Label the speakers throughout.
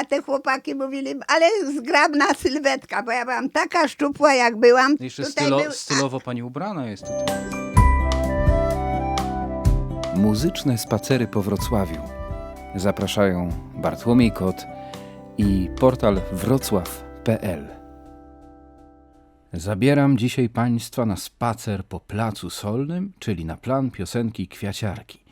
Speaker 1: A te chłopaki mówili, ale zgrabna sylwetka, bo ja byłam taka szczupła, jak byłam.
Speaker 2: Jeszcze
Speaker 1: Tutaj
Speaker 2: stylo,
Speaker 1: był-
Speaker 2: stylowo pani ubrana jest tutaj.
Speaker 3: Muzyczne spacery po Wrocławiu. Zapraszają Bartłomiej Kot i portal wrocław.pl. Zabieram dzisiaj Państwa na spacer po Placu Solnym, czyli na plan piosenki Kwiaciarki.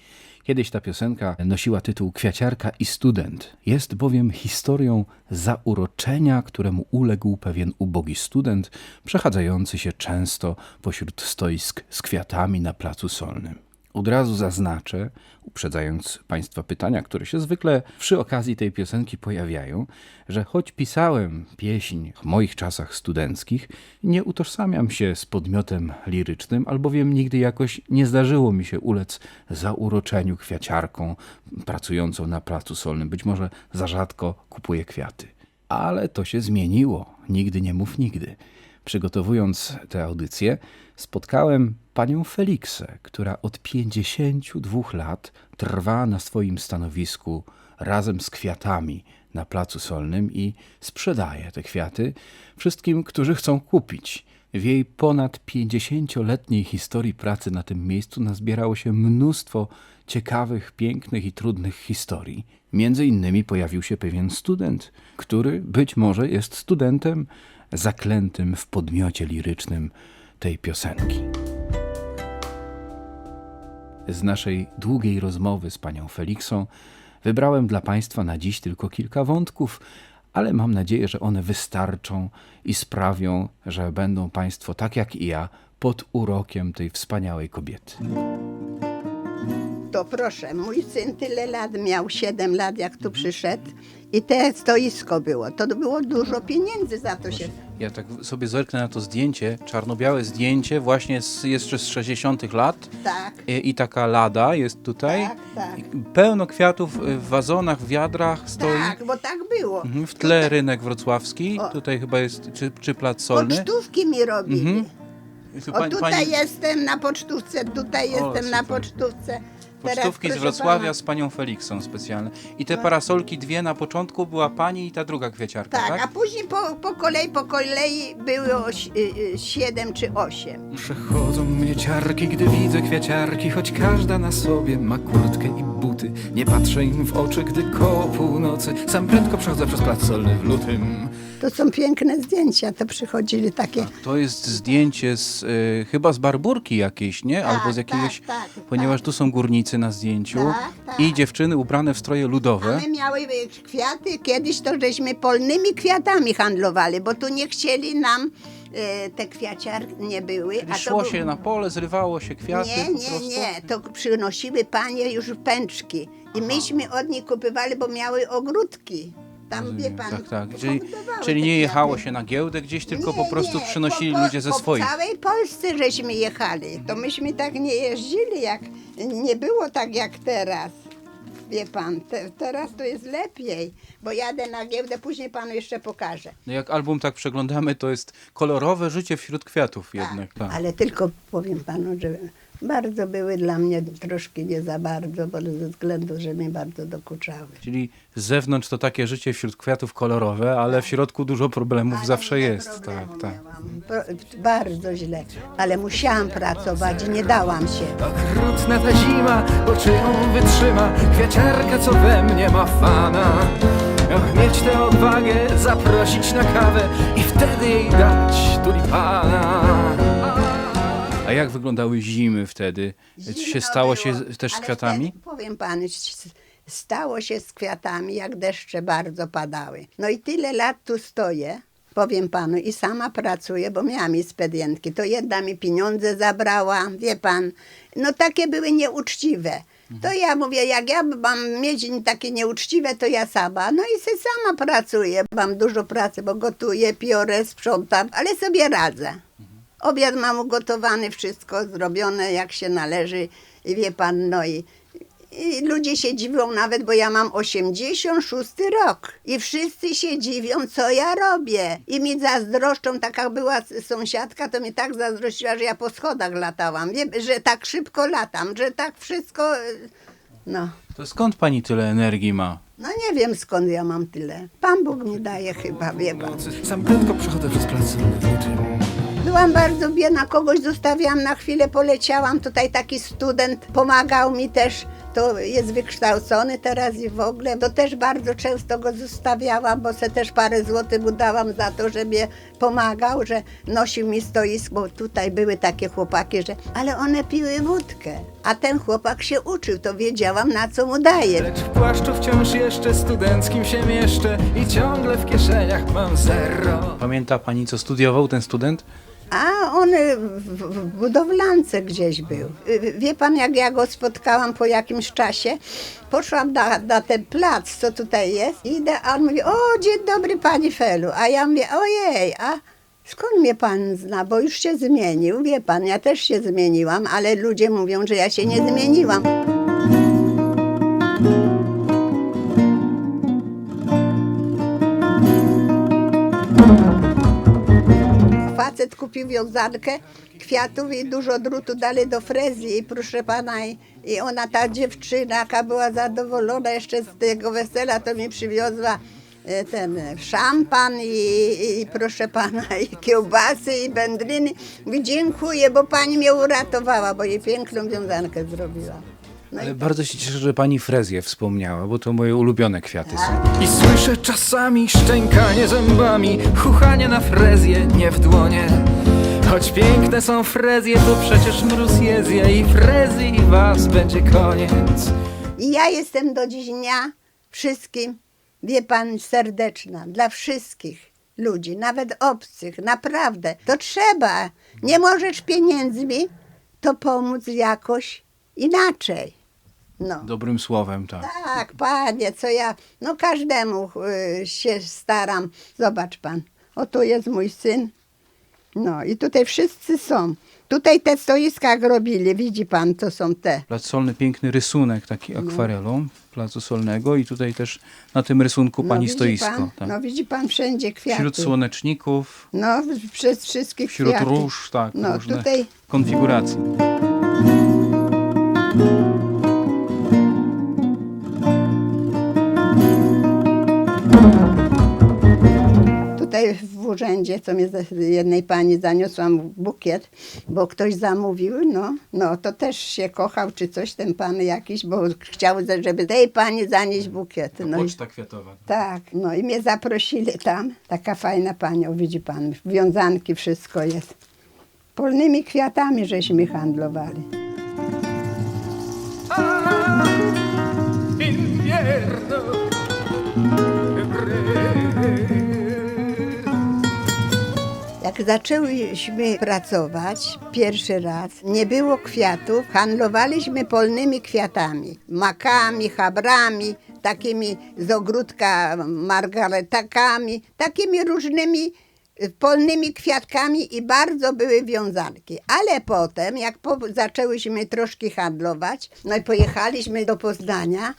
Speaker 3: Kiedyś ta piosenka nosiła tytuł Kwiaciarka i student. Jest bowiem historią zauroczenia, któremu uległ pewien ubogi student, przechadzający się często pośród stoisk z kwiatami na Placu Solnym. Od razu zaznaczę, uprzedzając Państwa pytania, które się zwykle przy okazji tej piosenki pojawiają, że choć pisałem pieśń w moich czasach studenckich, nie utożsamiam się z podmiotem lirycznym, albowiem nigdy jakoś nie zdarzyło mi się ulec zauroczeniu kwiaciarką pracującą na Placu Solnym. Być może za rzadko kupuję kwiaty. Ale to się zmieniło. Nigdy nie mów nigdy. Przygotowując tę audycję, spotkałem panią Feliksę, która od 52 lat trwa na swoim stanowisku razem z kwiatami na Placu Solnym i sprzedaje te kwiaty wszystkim, którzy chcą kupić. W jej ponad 50-letniej historii pracy na tym miejscu nazbierało się mnóstwo ciekawych, pięknych i trudnych historii. Między innymi pojawił się pewien student, który być może jest studentem zaklętym w podmiocie lirycznym tej piosenki. Z naszej długiej rozmowy z panią Feliksą wybrałem dla Państwa na dziś tylko kilka wątków, ale mam nadzieję, że one wystarczą i sprawią, że będą Państwo, tak jak i ja, pod urokiem tej wspaniałej kobiety.
Speaker 1: To proszę, mój syn tyle lat miał, 7 lat jak tu przyszedł i te stoisko było. To było dużo pieniędzy za to się.
Speaker 2: Ja tak sobie zerknę na to zdjęcie, czarno-białe zdjęcie, właśnie z, jeszcze z 60 lat.
Speaker 1: Tak,
Speaker 2: I, I taka lada jest tutaj.
Speaker 1: tak, tak.
Speaker 2: I Pełno kwiatów w wazonach, w wiadrach stoi.
Speaker 1: Tak, bo tak było.
Speaker 2: Mhm, W tle rynek wrocławski.
Speaker 1: O.
Speaker 2: Tutaj chyba jest, czy, czy plac solny.
Speaker 1: Pocztówki mi robili.
Speaker 2: Mhm.
Speaker 1: O tutaj jestem na pocztówce, tutaj jestem na
Speaker 2: super.
Speaker 1: pocztówce.
Speaker 2: Pocztówki z Wrocławia
Speaker 1: pana,
Speaker 2: z panią Feliksą specjalne. I te parasolki dwie na początku była pani i ta druga kwieciarka, tak?
Speaker 1: Tak, a później po, po kolei, po kolei było y, y, siedem czy osiem.
Speaker 3: Przechodzą mnie ciarki, gdy widzę kwiaciarki, choć każda na sobie ma kurtkę i buty. Nie patrzę im w oczy, gdy koło północy sam prędko przechodzę przez plac solny w lutym.
Speaker 1: To są piękne zdjęcia, to przychodzili takie.
Speaker 2: To jest zdjęcie z, y, chyba z barburki jakiejś, nie?
Speaker 1: Tak,
Speaker 2: Albo z jakiegoś,
Speaker 1: tak, tak,
Speaker 2: ponieważ tu są górnicy na zdjęciu
Speaker 1: Tak, tak.
Speaker 2: i dziewczyny ubrane w stroje ludowe.
Speaker 1: my miały y, kwiaty, kiedyś to żeśmy polnymi kwiatami handlowali, bo tu nie chcieli nam y, te kwiaciarki nie były.
Speaker 2: Czyli
Speaker 1: to
Speaker 2: szło
Speaker 1: był-
Speaker 2: się na pole, zrywało się kwiaty
Speaker 1: Nie,
Speaker 2: po
Speaker 1: nie,
Speaker 2: prostu.
Speaker 1: nie, to przynosiły panie już pęczki i myśmy od nich kupywali, bo miały ogródki. Tam, wie pan,
Speaker 2: Tak, tak. Czyli, czyli
Speaker 1: te
Speaker 2: nie jechało
Speaker 1: kwiaty.
Speaker 2: się na giełdę gdzieś, tylko
Speaker 1: Nie,
Speaker 2: po prostu
Speaker 1: nie,
Speaker 2: przynosili
Speaker 1: po, po,
Speaker 2: ludzie ze
Speaker 1: po
Speaker 2: swoich.
Speaker 1: W całej Polsce żeśmy jechali. To myśmy tak nie jeździli, jak nie było tak jak teraz. Wie pan, te, teraz to jest lepiej, bo jadę na giełdę, później panu jeszcze pokażę.
Speaker 2: No jak album tak przeglądamy, to jest kolorowe życie wśród kwiatów jednak. Tak.
Speaker 1: Ale tylko powiem panu, że bardzo były dla mnie troszkę nie za bardzo, bo ze względu, że mi bardzo dokuczały.
Speaker 2: Czyli z zewnątrz to takie życie wśród kwiatów kolorowe, ale w środku dużo problemów
Speaker 1: Ale
Speaker 2: zawsze jest. Tak, tak.
Speaker 1: Pro- Bardzo źle, ale musiałam pracować i nie dałam się.
Speaker 3: Okrutna ta zima, bo czy ją wytrzyma kwiaciarka, co we mnie ma fana? Och, mieć tę odwagę, zaprosić na kawę i wtedy jej dać tulipana.
Speaker 2: Jak wyglądały zimy wtedy? Czy się
Speaker 1: Zimno
Speaker 2: stało
Speaker 1: było,
Speaker 2: się też z
Speaker 1: ale
Speaker 2: kwiatami?
Speaker 1: Wtedy, powiem panu, stało się z kwiatami, jak deszcze bardzo padały. No i tyle lat tu stoję, powiem panu, i sama pracuję, bo miałam ekspedientki. To jedna mi pieniądze zabrała, wie pan. No takie były nieuczciwe. To ja mówię, jak ja mam mieć takie nieuczciwe, to ja sama. No i se sama pracuję. Mam dużo pracy, bo gotuję, piorę, sprzątam, ale sobie radzę. Obiad mam ugotowany, wszystko zrobione jak się należy i wie pan, no i, i ludzie się dziwią nawet, bo ja mam 86 rok i wszyscy się dziwią, co ja robię. I mi zazdroszczą, taka była sąsiadka, to mi tak zazdrościła, że ja po schodach latałam, wie, że tak szybko latam, że tak wszystko... e, No.
Speaker 2: To skąd pani tyle energii ma?
Speaker 1: No nie wiem skąd ja mam tyle. Pan Bóg mi daje chyba, wie pan.
Speaker 4: Sam prędko przechodzę przez plac.
Speaker 1: Byłam bardzo biedna, kogoś zostawiłam na chwilę, poleciałam. Tutaj taki student pomagał mi też. To jest wykształcony teraz i w ogóle. To też bardzo często go zostawiałam, bo se też parę złotych mu dałam za to, że mnie pomagał, że nosił mi stoisko. Bo tutaj były takie chłopaki, że ale one piły wódkę. A ten chłopak się uczył, to wiedziałam na co mu daje.
Speaker 3: Lecz w płaszczu wciąż jeszcze studenckim się mieszczę I ciągle w kieszeniach mam zero
Speaker 2: Pamięta pani, co studiował ten student?
Speaker 1: A on w, w budowlance gdzieś był. Wie pan, jak ja go spotkałam po jakimś czasie? Poszłam na, na ten plac, co tutaj jest, idę, a on mówi, o, dzień dobry pani Felu. A ja mówię, ojej, a skąd mnie pan zna, bo już się zmienił. Wie pan, ja też się zmieniłam, ale ludzie mówią, że ja się nie zmieniłam. Facet kupił wiązankę kwiatów i dużo drutu dali do frezji i proszę pana i, ona, ta dziewczyna, jaka była zadowolona jeszcze z tego wesela, to mi przywiozła e, ten szampan i, i, i proszę pana i kiełbasy i wędliny. Mówi dziękuję, bo pani mnie uratowała, bo jej piękną wiązankę zrobiła. No
Speaker 2: Ale
Speaker 1: i
Speaker 2: bardzo się cieszę, że pani frezję wspomniała, bo to moje ulubione kwiaty są.
Speaker 3: I słyszę czasami szczękanie zębami Chuchanie na frezję, nie w dłonie Choć piękne są frezje, to przecież mróz je zje I frezy i was będzie koniec
Speaker 1: I ja jestem do dziś dnia wszystkim, wie pan, serdeczna dla wszystkich ludzi, nawet obcych, naprawdę. To trzeba. Nie możesz pieniędzmi, to pomóc jakoś inaczej. No.
Speaker 2: Dobrym słowem, tak.
Speaker 1: Tak, panie, co ja, no każdemu y, się staram. Zobacz pan, oto jest mój syn. No i tutaj wszyscy są. Tutaj te stoiska jak robili, widzi pan, to są te.
Speaker 2: Plac Solny, piękny rysunek taki akwarelą Placu Solnego i tutaj też na tym rysunku pani
Speaker 1: no, widzi
Speaker 2: stoisko.
Speaker 1: Pan,
Speaker 2: tak.
Speaker 1: No widzi pan wszędzie kwiaty.
Speaker 2: Wśród słoneczników,
Speaker 1: No, w- przez wszystkich
Speaker 2: wśród
Speaker 1: kwiaty.
Speaker 2: róż, tak,
Speaker 1: No,
Speaker 2: różne
Speaker 1: tutaj
Speaker 2: konfiguracje.
Speaker 1: Tutaj w urzędzie, co mnie z jednej pani zaniosłam bukiet, bo ktoś zamówił, no, no to też się kochał, czy coś ten pan jakiś, bo chciał, żeby tej pani zanieść bukiet. No i,
Speaker 2: Poczta kwiatowa.
Speaker 1: tak, no i mnie zaprosili tam, taka fajna pani, o widzi pan, wiązanki, wszystko jest. Polnymi kwiatami żeśmy handlowali.
Speaker 3: Invierno
Speaker 1: Jak zaczęłyśmy pracować pierwszy raz, nie było kwiatów, handlowaliśmy polnymi kwiatami, makami, chabrami, takimi z ogródka margaretakami, takimi różnymi y, polnymi kwiatkami i bardzo były wiązanki. Ale potem, jak po, zaczęłyśmy troszkę handlować, no i pojechaliśmy do Poznania,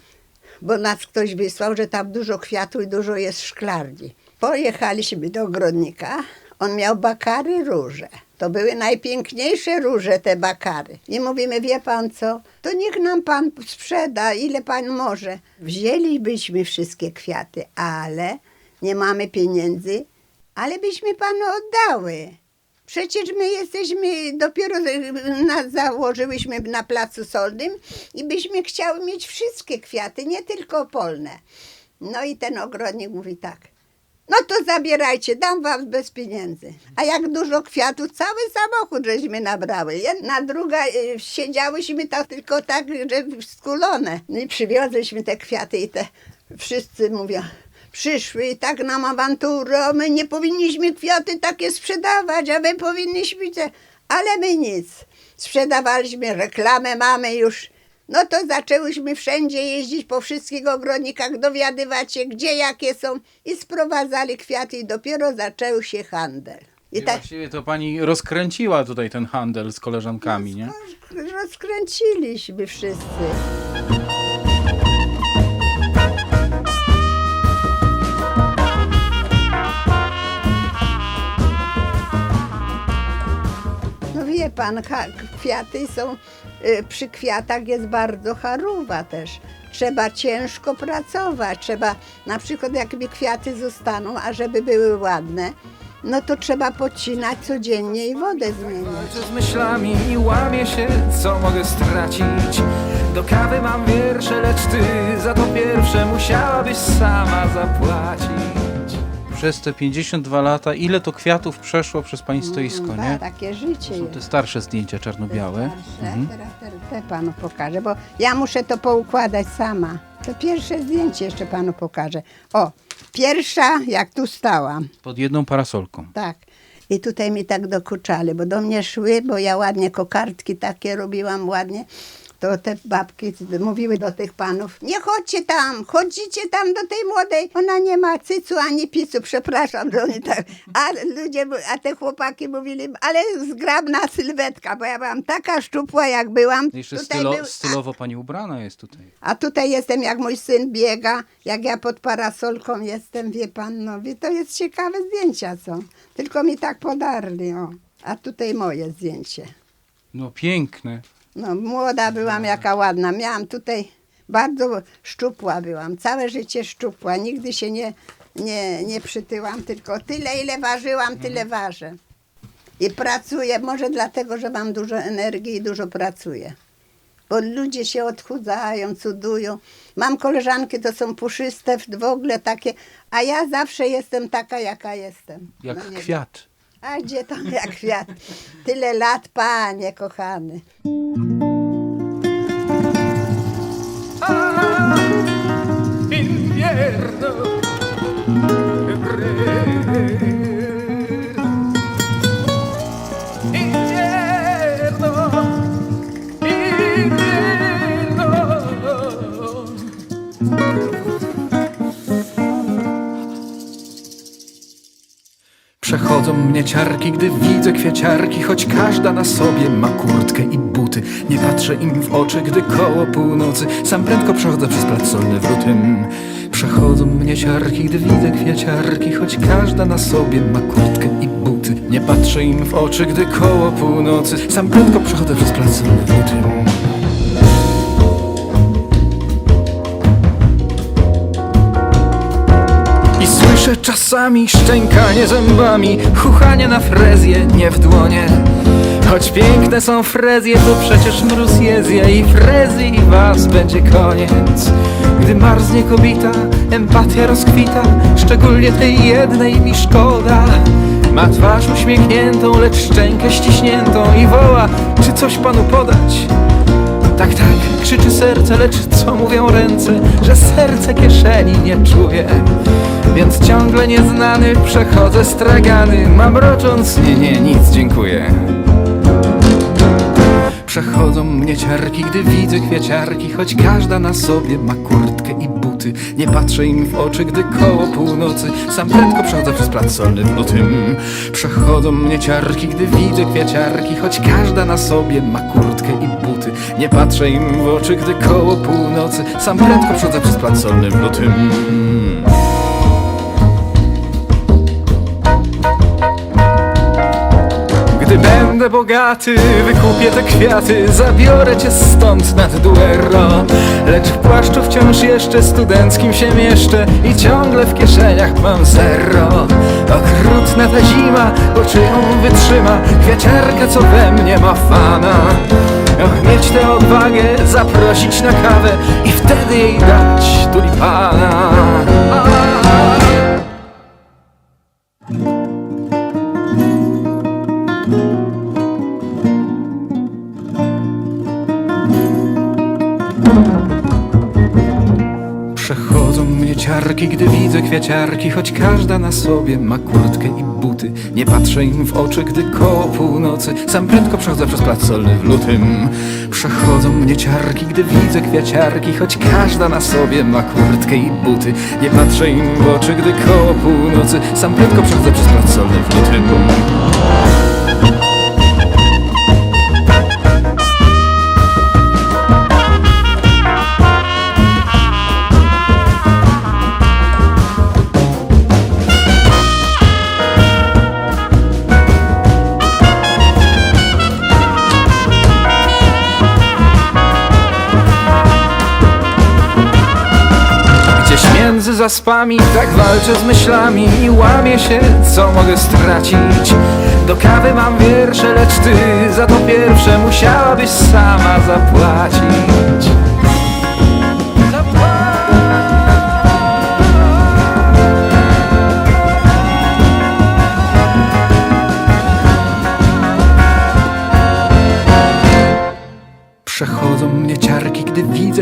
Speaker 1: bo nas ktoś wysłał, że tam dużo kwiatów i dużo jest szklarni. Pojechaliśmy do ogrodnika, on miał bakary róże. To były najpiękniejsze róże, te bakary. I mówimy, wie pan co, to niech nam pan sprzeda, ile pan może. Wzięlibyśmy wszystkie kwiaty, ale nie mamy pieniędzy, ale byśmy panu oddały. Przecież my jesteśmy, dopiero na, założyłyśmy na Placu Solnym i byśmy chciały mieć wszystkie kwiaty, nie tylko polne. No i ten ogrodnik mówi tak, no to zabierajcie, dam wam bez pieniędzy. A jak dużo kwiatów, cały samochód żeśmy nabrały. Jedna, druga, y, siedziałyśmy tak tylko tak, że skulone. No i przywiozłyśmy te kwiaty i te wszyscy mówią, przyszły i tak nam awanturę, my nie powinniśmy kwiaty takie sprzedawać, a my powinniśmy te... Ale my nic. Sprzedawaliśmy, reklamę mamy już. No to zaczęłyśmy wszędzie jeździć po wszystkich ogrodnikach, dowiadywać się, gdzie jakie są i sprowadzali kwiaty i dopiero zaczął się handel.
Speaker 2: I
Speaker 1: I tak
Speaker 2: właściwie to pani rozkręciła tutaj ten handel z koleżankami, nie?
Speaker 1: rozkręciliśmy wszyscy. No wie pan, kwiaty są przy kwiatach jest bardzo charuwa też. Trzeba ciężko pracować, trzeba na przykład jakby kwiaty zostaną, a żeby były ładne, no to trzeba podcinać codziennie i wodę zmieniać.
Speaker 3: Z myślami i się, co mogę stracić Do kawy mam wiersze, lecz ty za to pierwsze musiałabyś sama zapłacić
Speaker 2: Przez te 52 lata, ile to kwiatów przeszło przez pani stoisko,
Speaker 1: Mm,
Speaker 2: nie?
Speaker 1: tak, takie życie
Speaker 2: Są
Speaker 1: jest.
Speaker 2: te starsze zdjęcia czarno-białe.
Speaker 1: Starsze.
Speaker 2: Mhm.
Speaker 1: Teraz te, te panu pokażę, bo ja muszę to poukładać sama. To pierwsze zdjęcie jeszcze panu pokażę. O, pierwsza jak tu stałam,
Speaker 2: Pod jedną parasolką.
Speaker 1: tak. I tutaj mi tak dokuczali, bo do mnie szły, bo ja ładnie kokardki takie robiłam ładnie. To te babki mówiły do tych panów, nie chodźcie tam, chodzicie tam do tej młodej. Ona nie ma cycu ani picu, przepraszam, że oni tak. A ludzie, a te chłopaki mówili, ale zgrabna sylwetka, bo ja byłam taka szczupła jak byłam.
Speaker 2: Jeszcze stylo,
Speaker 1: był-
Speaker 2: stylowo pani ubrana jest tutaj.
Speaker 1: a tutaj jestem, jak mój syn biega, jak ja pod parasolką jestem, wie pan, no to jest ciekawe zdjęcia są. Tylko mi tak podarli, o. A tutaj moje zdjęcie.
Speaker 2: No piękne.
Speaker 1: No, młoda byłam, jaka ładna. Miałam tutaj, bardzo szczupła byłam, całe życie szczupła. Nigdy się nie, nie, nie przytyłam, tylko tyle, ile ważyłam, tyle ważę. I pracuję, może dlatego, że mam dużo energii i dużo pracuję. Bo ludzie się odchudzają, cudują. Mam koleżanki, to są puszyste, w ogóle takie, a ja zawsze jestem taka, jaka jestem.
Speaker 2: Jak
Speaker 1: No
Speaker 2: kwiat.
Speaker 1: A gdzie tam jak kwiat? Tyle lat, panie kochany.
Speaker 3: Przechodzą mnie ciarki, gdy widzę kwieciarki Choć każda na sobie ma kurtkę i buty. Nie patrzę im w oczy, gdy koło północy Sam prędko przechodzę przez plac solny w lutym. Przechodzą mnie ciarki, gdy widzę kwieciarki Choć każda na sobie ma kurtkę i buty. Nie patrzę im w oczy, gdy koło północy Sam prędko przechodzę przez plac solny w lutym słyszę czasami szczękanie zębami Chuchanie na frezję, nie w dłonie Choć piękne są frezje, to przecież mróz je zje I frezy i was będzie koniec Gdy marznie kobita, empatia rozkwita Szczególnie tej jednej mi szkoda Ma twarz uśmiechniętą, lecz szczękę ściśniętą I woła, czy coś panu podać? Tak, tak, krzyczy serce, lecz co mówią ręce, że serce kieszeni nie czuje. Więc ciągle nieznany przechodzę stragany, mam rocząc, nie, nie, nic, dziękuję. Przechodzą mnie ciarki, gdy widzę kwieciarki Choć każda na sobie ma kurtkę i buty. Nie patrzę im w oczy, gdy koło północy Sam prędko przechodzę przez plac solny w lutym. Przechodzą mnie ciarki, gdy widzę kwieciarki Choć każda na sobie ma kurtkę i buty. Nie patrzę im w oczy, gdy koło północy Sam prędko przechodzę przez plac solny w lutym bogaty, wykupię te kwiaty Zabiorę cię stąd nad Duero Lecz w płaszczu wciąż jeszcze studenckim się mieszczę I ciągle w kieszeniach mam zero. Okrutna ta zima, bo czy ją wytrzyma Kwiaciarka, co we mnie ma fana. Och, mieć tę odwagę, zaprosić na kawę I wtedy jej dać tulipana gdy widzę kwieciarki Choć każda na sobie ma kurtkę i buty. Nie patrzę im w oczy, gdy koło północy Sam prędko przechodzę przez plac solny w lutym. Przechodzą mnie ciarki, gdy widzę kwieciarki Choć każda na sobie ma kurtkę i buty. Nie patrzę im w oczy, gdy koło północy Sam prędko przechodzę przez plac solny w lutym zaspami Tak walczę z myślami i łamię się, co mogę stracić. Do kawy mam wiersze, lecz ty za to pierwsze musiałabyś sama zapłacić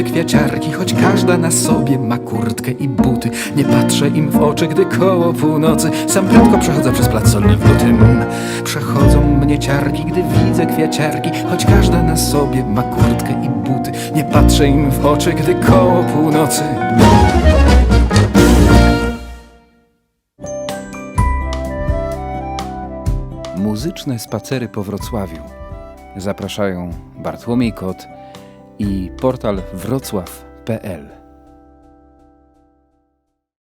Speaker 3: kwiaciarki Choć każda na sobie ma kurtkę i buty. Nie patrzę im w oczy, gdy koło północy Sam prędko przechodzę przez plac solny w lutym. Przechodzą mnie ciarki, gdy widzę kwiaciarki Choć każda na sobie ma kurtkę i buty. Nie patrzę im w oczy, gdy koło północy.
Speaker 4: Muzyczne spacery po Wrocławiu. Zapraszają Bartłomiej Kot i portal wrocław.pl.